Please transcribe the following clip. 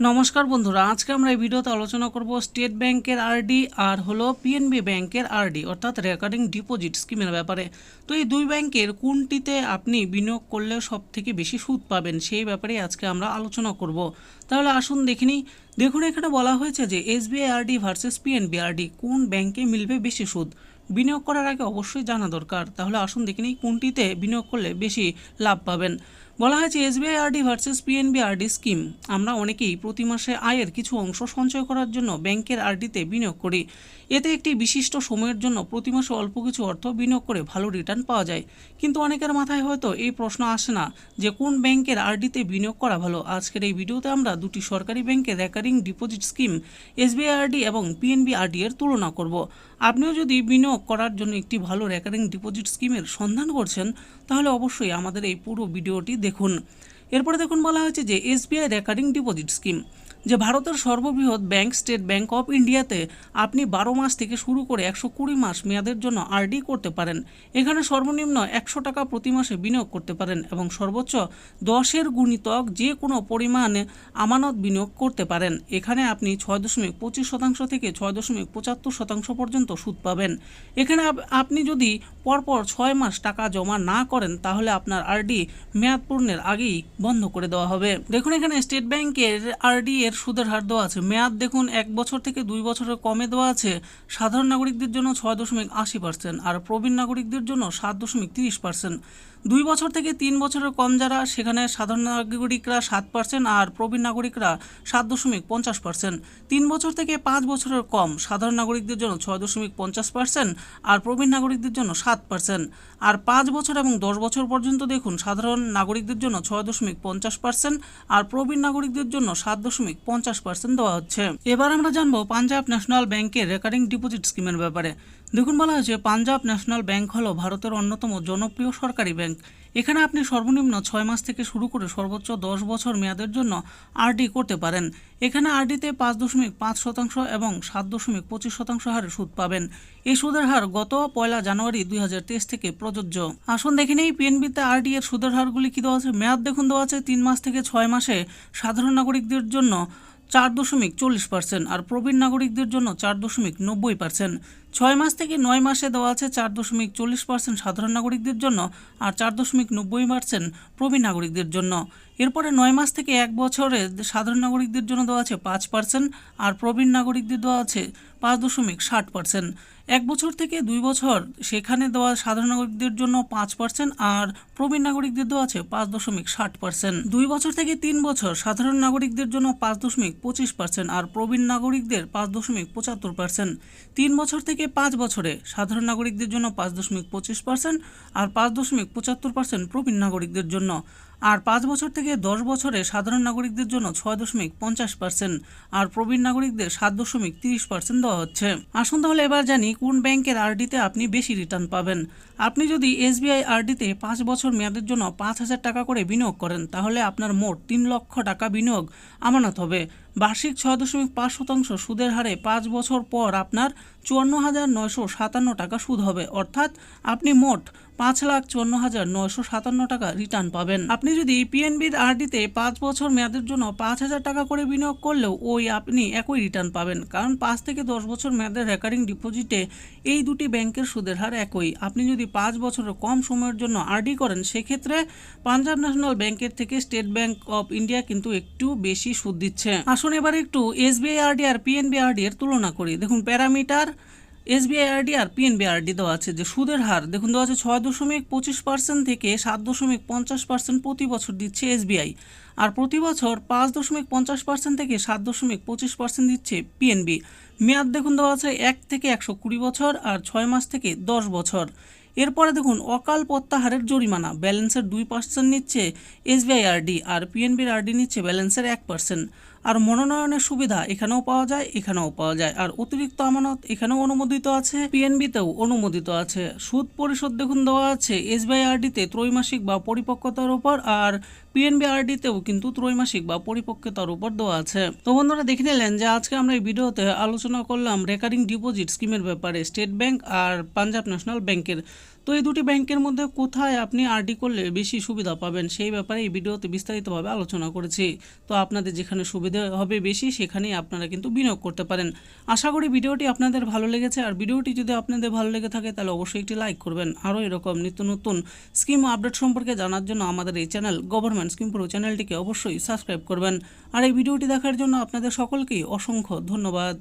নমস্কার বন্ধুরা, আজকে আমরা এই ভিডিওতে আলোচনা করব স্টেট ব্যাংকের আরডি আর হলো পিএনবি ব্যাংকের আরডি, অর্থাৎ রেকারিং ডিপোজিট স্কিমের ব্যাপারে। তো এই দুই ব্যাংকের কোনটিতে আপনি বিনিয়োগ করলে সব থেকে বেশি সুদ পাবেন সেই ব্যাপারে আজকে আমরা আলোচনা করব। তাহলে আসুন দেখিনি দেখুন, এখানে বলা হয়েছে যে SBI RD versus PNB RD কোন ব্যাংকে মিলবে বেশি সুদ? বিনিয়োগ করার আগে অবশ্যই জানা দরকার। তাহলে আসুন দেখিনি কোনটিতে বিনিয়োগ করলে বেশি লাভ পাবেন। বলা হয়েছে SBI RD versus PNB RD scheme. আমরা অনেকেই প্রতি মাসে আয়ের কিছু অংশ সঞ্চয় করার জন্য ব্যাংকের আরডিতে বিনিয়োগ করি। এতে একটি বিশিষ্ট সময়ের জন্য প্রতি মাসে অল্প কিছু অর্থ বিনিয়োগ করে ভালো রিটার্ন পাওয়া যায়। কিন্তু অনেকের মাথায় হয়তো এই প্রশ্ন আসে না যে কোন ব্যাংকের আরডিতে বিনিয়োগ করা ভালো। আজকের এই ভিডিওতে আমরা দুটি সরকারি ব্যাংকের recurring deposit scheme SBI RD এবং পিএনবি আরডি এর তুলনা করব। আপনিও যদি বিনিয়োগ করার জন্য একটি ভালো রেকারিং ডিপোজিট স্কিমের সন্ধান করছেন, তাহলে অবশ্যই আমাদের এই পুরো ভিডিওটি দেখুন। এরপরে দেখুন বলা হয়েছে যে এসবিআই রেকারিং ডিপোজিট স্কিম, যে ভারতের সর্ববৃহৎ ব্যাংক, স্টেট ব্যাংক অফ ইন্ডিয়াতে আপনি বারো মাস থেকে শুরু করে একশো কুড়ি মাস মেয়াদের জন্য আরডি করতে পারেন। এখানে সর্বনিম্ন একশো টাকা প্রতি মাসে বিনিয়োগ করতে পারেন এবং সর্বোচ্চ দশের গুণিতক যে কোনো পরিমাণে আমানত বিনিয়োগ করতে পারেন। এখানে আপনি ছয় দশমিক পঁচিশ শতাংশ থেকে ছয় দশমিক পঁচাত্তর শতাংশ পর্যন্ত সুদ পাবেন। এখানে আপ- আপনি যদি পরপর ছয় মাস টাকা জমা না করেন, তাহলে আপনার আরডি মেয়াদ পূর্ণের আগেই বন্ধ করে দেওয়া হবে। দেখুন, এখানে স্টেট ব্যাংকের আরডি এর সুদের হার দেওয়া আছে। মেয়াদ, দেখুন, এক বছর থেকে দুই বছরের কমে দেওয়া আছে। সাধারণ নাগরিকদের জন্য ছয় দশমিক আশি পার্সেন্ট আর প্রবীণ নাগরিকদের জন্য সাত দশমিক তিরিশ পার্সেন্ট দুই বছর থেকে তিন বছরের কম যারা, সেখানে সাধারণ নাগরিকরা সাত পার্সেন্ট আর প্রবীণ নাগরিকরা সাত দশমিক পঞ্চাশ পার্সেন্ট তিন বছর থেকে পাঁচ বছরের কম, সাধারণ নাগরিকদের জন্য ছয় দশমিক পঞ্চাশ পার্সেন্ট আর প্রবীণ নাগরিকদের জন্য সাত পার্সেন্ট আর পাঁচ বছর এবং দশ বছর পর্যন্ত দেখুন, সাধারণ নাগরিকদের জন্য ছয় দশমিক পঞ্চাশ পার্সেন্ট আর প্রবীণ নাগরিকদের জন্য সাত দশমিক পঞ্চাশ পার্সেন্ট দেওয়া হচ্ছে। এবার আমরা জানব পাঞ্জাব ন্যাশনাল ব্যাংকের রেকারিং ডিপোজিট স্কিমের ব্যাপারে। দেখুন বলা হয়েছে, পাঞ্জাব ন্যাশনাল ব্যাংক হলো ভারতের অন্যতম জনপ্রিয় সরকারি ব্যাংক। এখানে আপনি সর্বনিম্ন ছয় মাস থেকে শুরু করে সর্বোচ্চ দশ বছর মেয়াদের জন্য আরডি করতে পারেন। এখানে আরডিতে পাঁচ দশমিক পাঁচ শতাংশ এবং সাত দশমিক পঁচিশ শতাংশ হারে সুদ পাবেন। এই সুদের হার গত পয়লা জানুয়ারি দুই হাজার তেইশ থেকে প্রযোজ্য। আসুন দেখে নেই, পিএনবিতে আরডি এর সুদের হারগুলি কী দেওয়া আছে? মেয়াদ দেখুন, দেওয়া আছে তিন মাস থেকে ছয় মাসে। সাধারণ নাগরিকদের জন্য চার দশমিক চল্লিশ পার্সেন্ট আর প্রবীণ নাগরিকদের জন্য চার দশমিক নব্বই পার্সেন্ট। ছয় মাস থেকে নয় মাসে দেওয়া আছে চার দশমিক চল্লিশ পার্সেন্ট সাধারণ নাগরিকদের জন্য আর চার দশমিক নব্বই পার্সেন্ট প্রবীণ নাগরিকদের জন্য। এরপরে নয় মাস থেকে এক বছরে সাধারণ নাগরিকদের জন্য দেওয়া আছে পাঁচ পার্সেন্ট আর প্রবীণ নাগরিকদের দেওয়া আছে পাঁচ দশমিক ষাট পার্সেন্ট এক বছর থেকে দুই বছর সেখানে দেওয়া সাধারণ নাগরিকদের জন্য পাঁচ পার্সেন্ট আর প্রবীণ নাগরিকদের দেওয়া আছে পাঁচ দশমিক ষাট পার্সেন্ট দুই বছর থেকে তিন বছর সাধারণ নাগরিকদের জন্য পাঁচ দশমিক পঁচিশ পার্সেন্ট আর প্রবীণ নাগরিকদের পাঁচ দশমিক পঁচাত্তর পার্সেন্ট তিন বছর থেকে পাঁচ বছরে সাধারণ নাগরিকদের জন্য পাঁচ দশমিক পঁচিশ পার্সেন্ট আর পাঁচ দশমিক পঁচাত্তর পার্সেন্ট প্রবীণ নাগরিকদের জন্য। আর পাঁচ বছর থেকে দশ বছরে সাধারণ নাগরিকদের জন্য ছয় দশমিক পঞ্চাশ পার্সেন্ট আর প্রবীণ নাগরিকদের সাত দশমিক তিরিশ পার্সেন্ট দেওয়া হচ্ছে। আসুন তাহলে এবার জানি কোন ব্যাংকের আরডিতে আপনি বেশি রিটার্ন পাবেন। আপনি যদি এসবিআই আরডিতে পাঁচ বছর মেয়াদের জন্য পাঁচ হাজার টাকা করে বিনিয়োগ করেন, তাহলে আপনার মোট তিন লক্ষ টাকা বিনিয়োগ আমানত হবে। বার্ষিক ছয় দশমিক পাঁচ শতাংশ সুদের হারে পাঁচ বছর পর আপনার চুয়ান্ন হাজার নয়শো সাতান্ন টাকা সুদ হবে। অর্থাৎ আপনি মোট পাঁচ লাখ চুয়ান্ন হাজার নয়শো সাতান্ন টাকা রিটার্ন পাবেন। আপনি যদি পিএনবির আরডিতে পাঁচ বছর মেয়াদের জন্য পাঁচ হাজার টাকা করে বিনিয়োগ করলেও ওই আপনি একই রিটার্ন পাবেন। কারণ পাঁচ থেকে দশ বছর মেয়াদের রেকারিং ডিপোজিটে এই দুটি ব্যাংকের সুদের হার একই। আপনি যদি পাঁচ বছরের কম সময়ের জন্য আরডি করেন, সেক্ষেত্রে পাঞ্জাব ন্যাশনাল ব্যাংকের থেকে স্টেট ব্যাংক অফ ইন্ডিয়া কিন্তু একটু বেশি সুদ দিচ্ছে। আসুন এবার একটু এসবিআই আরডি আর পিএনবি আরডি এর তুলনা করি। দেখুন, প্যারামিটার এসবিআই আরডি আর পিএনবি আরডি দেওয়া আছে যে সুদের হার। দেখুন, দেওয়া আছে ছয় দশমিক পঁচিশ পার্সেন্ট থেকে সাত দশমিক পঞ্চাশ পার্সেন্ট প্রতি বছর দিচ্ছে এসবিআই আর প্রতি বছর পাঁচ দশমিক পঞ্চাশ পার্সেন্ট থেকে সাত দশমিক পঁচিশ পার্সেন্ট দিচ্ছে পিএনবি মেয়াদ, দেখুন, দেওয়া আছে এক থেকে একশো কুড়ি বছর আর ছয় মাস থেকে দশ বছর। এরপরে, দেখুন, অকাল প্রত্যাহারের জরিমানা। ব্যালেন্সের দুই পার্সেন্ট নিচ্ছে এসবিআই আরডি আর পিএনবির আরডি নিচ্ছে ব্যালেন্সের এক পার্সেন্ট আর মনোনয়নের সুবিধা এখানেও পাওয়া যায়, এখানেও পাওয়া যায়। আর অতিরিক্ত আমানত এখানেও অনুমোদিত আছে পিএনবিতেও অনুমোদিত আছে। সুদ পরিশোধ দেখুন দেওয়া আছে এসবিআই আরডিতে ত্রৈমাসিক বা পরিপক্কতার উপর আর পিএনবি আরডিতেও কিন্তু ত্রৈমাসিক বা পরিপক্কতার উপর দেওয়া আছে। তো বন্ধুরা দেখে নিলেন যে আজকে আমরা এই ভিডিওতে আলোচনা করলাম রেকারিং ডিপোজিট স্কিমের ব্যাপারে স্টেট ব্যাংক আর পাঞ্জাব ন্যাশনাল ব্যাংকের। তো এই দুটি ব্যাংকের মধ্যে কোথায় আপনি আরডি করলে বেশি সুবিধা পাবেন? সেই ব্যাপারে এই ভিডিওতে বিস্তারিতভাবে আলোচনা করেছি। তো আপনাদের যেখানে সুবিধা হবে বেশি, সেখানেই আপনারা কিন্তু বিনিয়োগ করতে পারেন। আশা করি ভিডিওটি আপনাদের ভালো লেগেছে। আর ভিডিওটি যদি আপনাদের ভালো লেগে থাকে, তাহলে অবশ্যই একটি লাইক করবেন। আরও এরকম নিত্য নতুন স্কিম আপডেট সম্পর্কে জানার জন্য আমাদের এই চ্যানেল গভর্নমেন্ট স্কিম প্রো চ্যানেলটিকে অবশ্যই সাবস্ক্রাইব করবেন। আর এই ভিডিওটি দেখার জন্য আপনাদের সকলকেই অসংখ্য ধন্যবাদ।